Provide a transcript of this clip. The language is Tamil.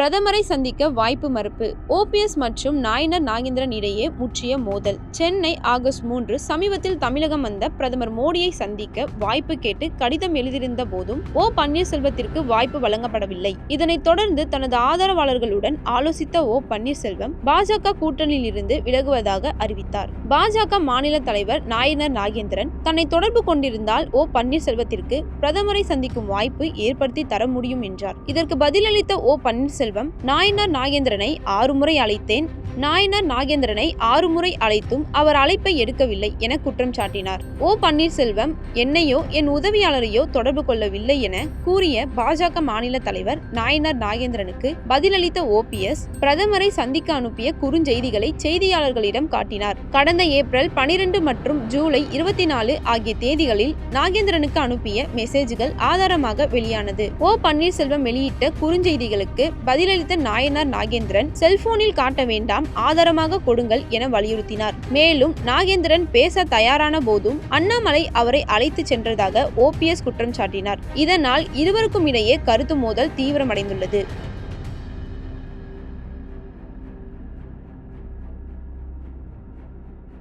பிரதமரை சந்திக்க வாய்ப்பு மறுப்பு. ஓபிஎஸ் மற்றும் நாயனர் நாகேந்திரன் இடையே முற்றிய மோதல். சென்னை ஆகஸ்ட் மூன்று சமீபத்தில் தமிழகம் வந்த பிரதமர் மோடியை சந்திக்க வாய்ப்பு கேட்டு கடிதம் எழுதியிருந்த போதும் ஓ. பன்னீர்செல்வத்திற்கு வாய்ப்பு வழங்கப்படவில்லை. இதனைத் தொடர்ந்து தனது ஆதரவாளர்களுடன் ஆலோசித்த ஓ. பன்னீர்செல்வம் பாஜக கூட்டணியில் இருந்து விலகுவதாக அறிவித்தார். பாஜக மாநில தலைவர் நாயனர் நாகேந்திரன் தன்னை தொடர்பு கொண்டிருந்தால் ஓ பன்னீர்செல்வத்திற்கு பிரதமரை சந்திக்கும் வாய்ப்பு ஏற்படுத்தி தர முடியும் என்றார். இதற்கு பதிலளித்த ஓ பன்னீர்செல்வம் நாயனார் நாகேந்திரனை ஆறு முறை அழைத்தேன். நாயனார் நாகேந்திரனை ஆறு முறை அழைத்தும் அவர் அழைப்பை எடுக்கவில்லை என குற்றம் சாட்டினார். ஓ பன்னீர்செல்வம் என்னையோ என் உதவியாளரையோ தொடர்பு கொள்ளவில்லை என கூறிய பாஜக மாநில தலைவர் நாயனார் நாகேந்திரனுக்கு பதிலளித்த ஓபிஎஸ் பிரதமரை சந்திக்க அனுப்பிய குறுஞ்செய்திகளை செய்தியாளர்களிடம் காட்டினார். கடந்த ஏப்ரல் பனிரெண்டு மற்றும் ஜூலை இருபத்தி நாலு ஆகிய தேதிகளில் நாகேந்திரனுக்கு அனுப்பிய மெசேஜ்கள் ஆதாரமாக வெளியானது. ஓ பன்னீர்செல்வம் வெளியிட்ட குறுஞ்செய்திகளுக்கு பதிலளித்த நாயனார் நாகேந்திரன் செல்போனில் காட்ட வேண்டாம் ஆதாரமாக கொடுங்கள் என வலியுறுத்தினார். மேலும் நாகேந்திரன் பேச தயாரான போதும் அண்ணாமலை அவரை அழைத்து சென்றதாக ஓபிஎஸ் குற்றம் சாட்டினார். இதனால் இருவருக்கும் இடையே கருத்து மோதல் தீவிரமடைந்துள்ளது.